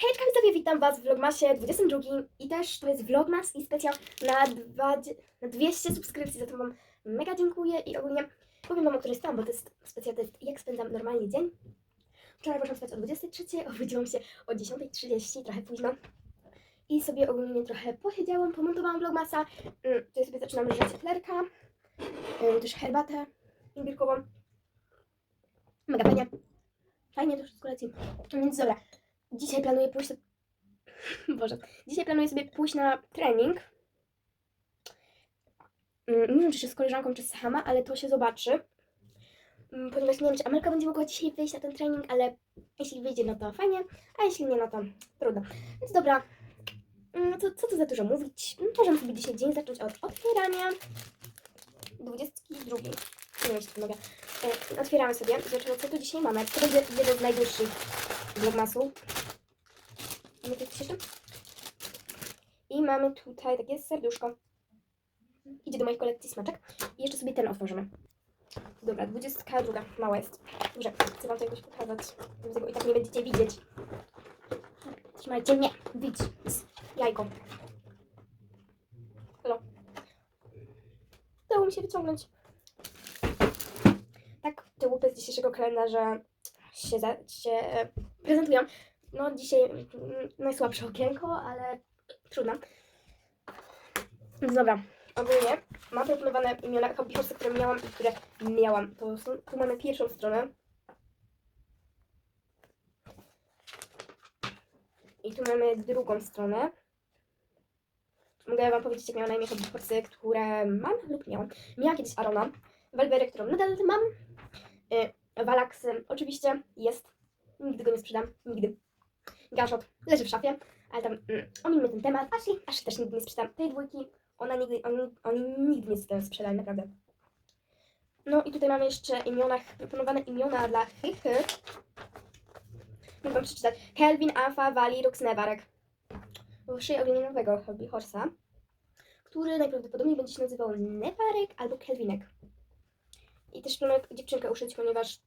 Hejczka widzowie, witam Was w Vlogmasie 22 i też to jest Vlogmas i specjal na, dwa, na 200 subskrypcji, za to Wam mega dziękuję i ogólnie powiem Wam, o której stałam, bo to jest specjal, to jest jak spędzam normalnie dzień. Wczoraj poszłam spać o 23, obudziłam się o 10.30, trochę późno i sobie ogólnie trochę posiedziałam, pomontowałam Vlogmasa, Mm, tutaj sobie zaczynam żyć flerka, Ym, też herbatę imbirkową. Mega fajnie. Fajnie to wszystko leci. Więc dobra, dzisiaj planuję pójść... Boże, dzisiaj planuję sobie pójść na trening. Mm, Nie wiem, czy się z koleżanką, czy sama, ale to się zobaczy. Mm, Ponieważ nie wiem, czy Amelka będzie mogła dzisiaj wyjść na ten trening, ale jeśli wyjdzie, no to fajnie, a jeśli nie, no to trudno. Więc dobra, Mm, no to co tu za dużo mówić? Mm, Możemy sobie dzisiaj dzień zacząć od otwierania 22. Nie wiem, to mogę. E, Otwieramy sobie, zobaczymy, co tu dzisiaj mamy. To będzie jeden z najdłuższych vlogmasów. Mamy tu jeszcze? I mamy tutaj takie serduszko. Idzie do mojej kolekcji smaczek. I jeszcze sobie ten otworzymy. Dobra, 22. Mała jest. Dobrze, chcę wam to jakoś pokazać. Tego i tak nie będziecie widzieć. Trzymajcie mnie. Widź. Jajko. Halo. Udało mi się wyciągnąć. Tak, te łupy z dzisiejszego kalendarza się, za, się e, prezentują. No dzisiaj mm, najsłabsze okienko, ale trudno. Dobra, ogólnie mam proponowane imiona hobby horsey, które miałam i które miałam. To są, tu mamy pierwszą stronę. I tu mamy drugą stronę. Mogę Wam powiedzieć, jak miałam na imię hobby horsey, które mam lub miałam. Miałam kiedyś Arona, Valverę, którą nadal mam. Y, Valax oczywiście jest. Nigdy go nie sprzedam. Nigdy. Gashot leży w szafie, ale tam mm, omińmy ten temat. Ashley, Ashley też nigdy nie sprzedam. Tej dwójki ona nigdy, oni, oni nigdy nie sprzedani, naprawdę. No i tutaj mamy jeszcze imiona, proponowane imiona dla Hychy. Mogę wam przeczytać. Kelvin, Alfa, Wali, Rux, Nevarek. Szyję ogólnie nowego hobby horsa, który najprawdopodobniej będzie się nazywał Nevarek albo Kelvinek. I też planuję dziewczynkę uszyć, ponieważ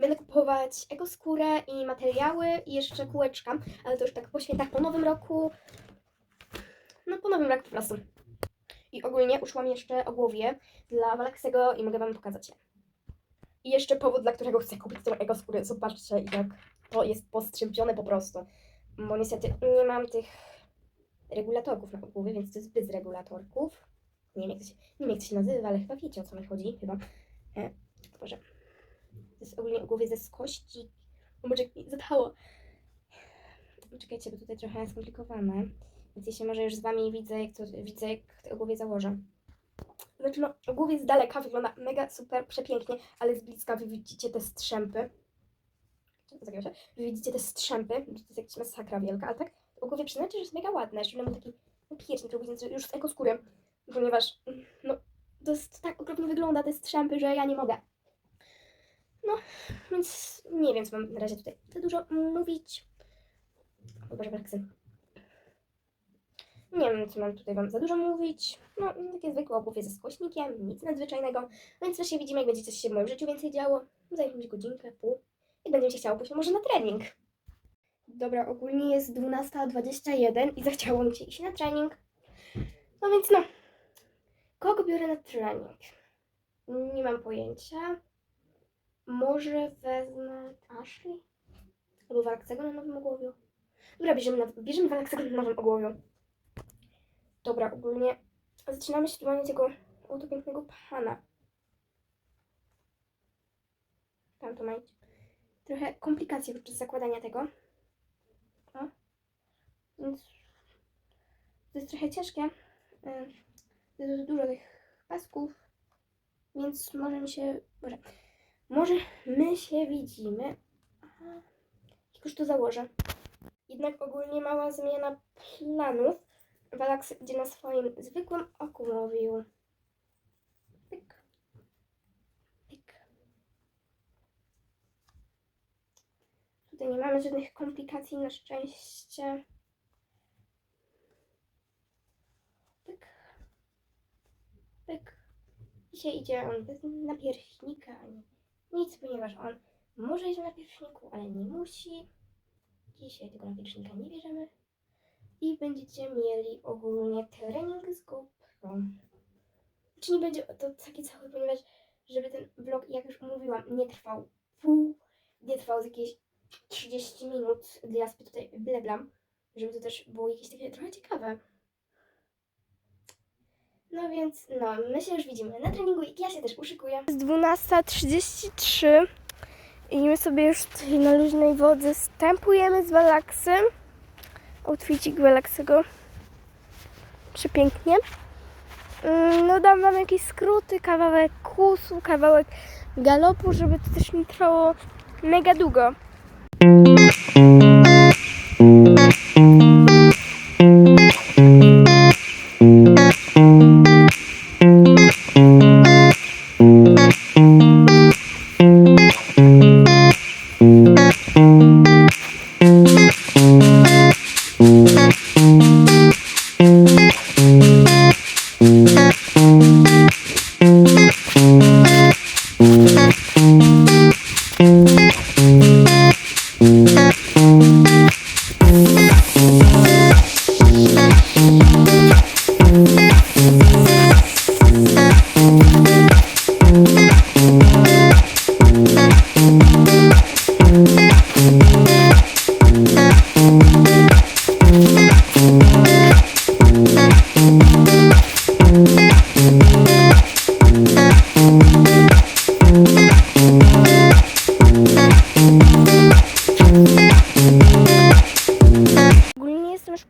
będę kupować ekoskórę i materiały i jeszcze kółeczka, ale to już tak po świętach, po nowym roku. No po nowym roku po prostu. I ogólnie uszłam jeszcze o głowie dla Walaksego i mogę Wam pokazać. I jeszcze powód, dla którego chcę kupić tą ekoskórę. Zobaczcie, jak to jest postrzępione po prostu. Bo niestety nie mam tych regulatorków na głowie, więc to jest bez regulatorków. Nie wiem, jak to się, nie wiem, jak to się nazywa, ale chyba wiecie, o co mi chodzi. Chyba. E, Boże. To jest ogólnie o głowie ze skości. O, może mi zadało. Czekajcie, bo tutaj trochę skomplikowane. Więc jeśli może już z Wami widzę, jak to widzę, jak o głowie założę. Znaczy, no, o głowie z daleka wygląda mega super, przepięknie, ale z bliska wy widzicie te strzępy. Się. Wy widzicie te strzępy, to jest jakaś masakra wielka, ale tak o głowie przyznacie, że jest mega ładne. Jeszcze mam taki no, który widzę już z ekoskórem, ponieważ no, to jest tak okropnie wygląda, te strzępy, że ja nie mogę. No, więc nie wiem, co mam na razie tutaj za dużo mówić. Boże, Braksy. Nie wiem, co mam tutaj Wam za dużo mówić. No, takie zwykłe obuwie ze skośnikiem, nic nadzwyczajnego. Więc wreszcie widzimy, jak będzie coś się w moim życiu więcej działo. Za jakąś godzinkę, pół. I będzie mi się chciało pójść może na trening. Dobra, ogólnie jest 12.21 i zachciało mi się iść na trening. No więc no. Kogo biorę na trening? Nie mam pojęcia. Może wezmę Ashley? Albo Walaksego na nowym ogłowiu. Dobra, bierzemy, na, bierzemy Walaksego na nowym ogłowiu. Dobra, ogólnie zaczynamy śpiewanie tego oto pięknego pana. Tam to ma iść. Trochę komplikacji podczas zakładania tego. O. Więc to jest trochę ciężkie. Jest dużo tych pasków. Więc może mi się. Może, może my się widzimy. Jak już to założę. Jednak ogólnie mała zmiana planów. Walax idzie na swoim zwykłym oku mówił. Pyk. Pyk. Tutaj nie mamy żadnych komplikacji na szczęście. Pyk. Pyk. Dzisiaj idzie on bez napierśnika ani nic, ponieważ on może iść na napierśniku, ale nie musi. Dzisiaj tego nawiecznika nie bierzemy. I będziecie mieli ogólnie trening z GoPro. Czy nie będzie to taki cały, ponieważ żeby ten vlog, jak już mówiłam, nie trwał pół, nie trwał z jakieś 30 minut, gdy ja tutaj bleblam, żeby to też było jakieś takie trochę ciekawe. No więc, no, my się już widzimy na treningu i ja się też uszykuję. Jest 12.33 i my sobie już tutaj na luźnej wodze stępujemy z Walaksem. Outfitik Walaksego. Przepięknie. Mm, No dam wam jakieś skróty, kawałek kusu, kawałek galopu, żeby to też nie trwało mega długo.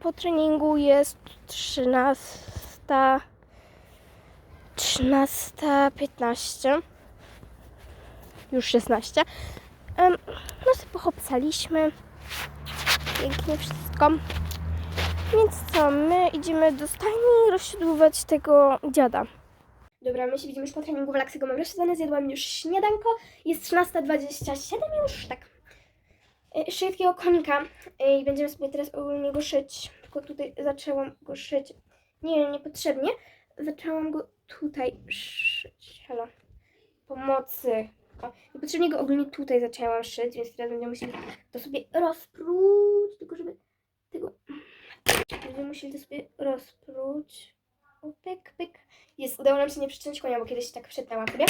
Po treningu, jest 13. 13.15. Już 16. Em, No sobie pochopsaliśmy. Pięknie wszystko. Więc co, my idziemy do stajni rozsiodłować tego dziada. Dobra, my się widzimy już po treningu w Laksego. Mam rozsiadane, zjadłam już śniadanko. Jest 13.27 już, tak. Y, Szyję takiego y, i będziemy sobie teraz ogólnie go szyć. Tylko tutaj zaczęłam go szyć. Nie, niepotrzebnie. Zaczęłam go tutaj szyć. Halo. Pomocy. O, niepotrzebnie go ogólnie tutaj zaczęłam szyć, więc teraz będziemy musieli to sobie rozpróć. Tylko żeby tego... Będziemy musieli to sobie rozpróć. O, pyk, pyk. Jest, udało nam się nie przyciąć konia, bo kiedyś tak przetnęłam sobie.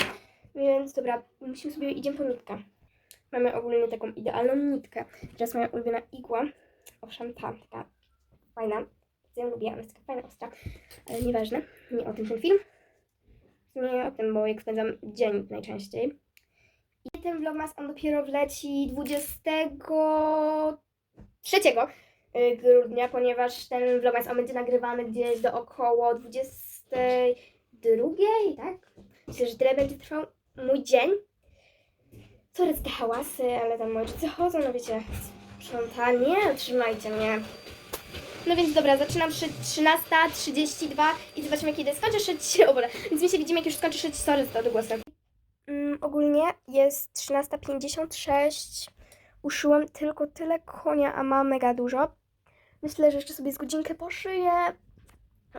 Więc dobra, musimy sobie, idziemy po nitkę. Mamy ogólnie taką idealną nitkę. Teraz moja ulubiona igła. Owszem, ta, taka fajna. Ja ją lubię, ona jest taka fajna, ostra. Ale nieważne, nie o tym ten film. Nie o tym, bo jak spędzam dzień najczęściej. I ten vlogmas, on dopiero wleci 23 y, grudnia, ponieważ ten vlogmas on będzie nagrywany gdzieś do około 22, tak? Myślę, że tyle będzie trwał mój dzień. Te hałasy, ale tam moi rodzice chodzą, no wiecie, sprzątanie, trzymajcie mnie. No więc dobra, zaczynam szyć 13.32 i zobaczymy kiedy skończę szyć, o Boże, więc my się widzimy jak już skończę szyć, sorry za to głosem. Mm, ogólnie jest 13.56. Uszyłam tylko tyle konia, a mam mega dużo. Myślę, że jeszcze sobie z godzinkę poszyję.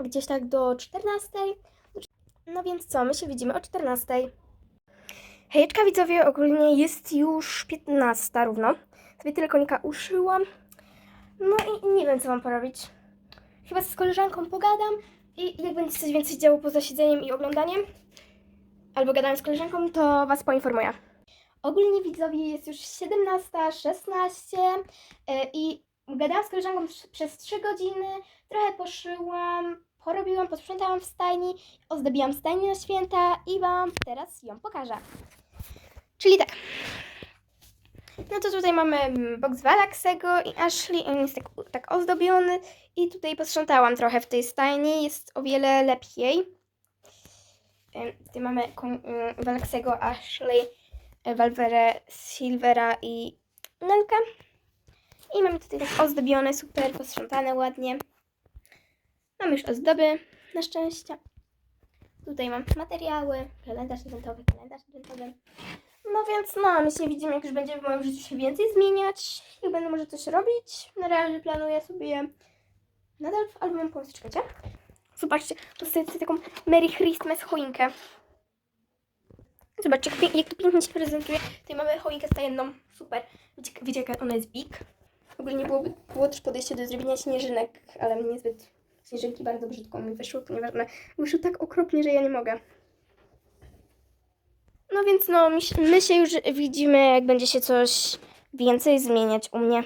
Gdzieś tak do 14. No więc co, my się widzimy o 14. Hejeczka widzowie, ogólnie jest już 15 równo. Sobie tyle konika uszyłam. No i nie wiem co mam porobić. Chyba z koleżanką pogadam i jak będzie coś więcej działo poza siedzeniem i oglądaniem, albo gadając z koleżanką, to Was poinformuję. Ogólnie widzowie jest już 17.16 yy, i gadałam z koleżanką przez 3 godziny, trochę poszyłam, porobiłam, posprzątałam w stajni, ozdobiłam stajnię na święta i Wam teraz ją pokażę. Czyli tak. No to tutaj mamy mm, box Walaksego i Ashley. On jest tak, tak ozdobiony. I tutaj posprzątałam trochę w tej stajni. Jest o wiele lepiej. Tutaj mamy ym, Walaksego, Ashley, e, Valvere, Silvera i Nelka. I mamy tutaj tak ozdobione, super, posprzątane ładnie. Mamy już ozdoby, na szczęście. Tutaj mam materiały, kalendarz adwentowy, kalendarz adwentowy. No więc no, my się widzimy, jak już będzie w moim życiu się więcej zmieniać. Jak będę może coś robić. Na razie planuję sobie nadal w album pomysł, czekajcie. Zobaczcie, dostaję tutaj taką Merry Christmas choinkę. Zobaczcie, jak, to pięknie się prezentuje. Tutaj mamy choinkę stajenną. Super. Wiecie, wiecie jaka ona jest big? Ogólnie byłoby, było też podejście do zrobienia śnieżynek, ale mnie niezbyt śnieżynki bardzo brzydko mi wyszły, ponieważ one wyszły tak okropnie, że ja nie mogę. No więc no, my, się- już widzimy, jak będzie się coś więcej zmieniać u mnie.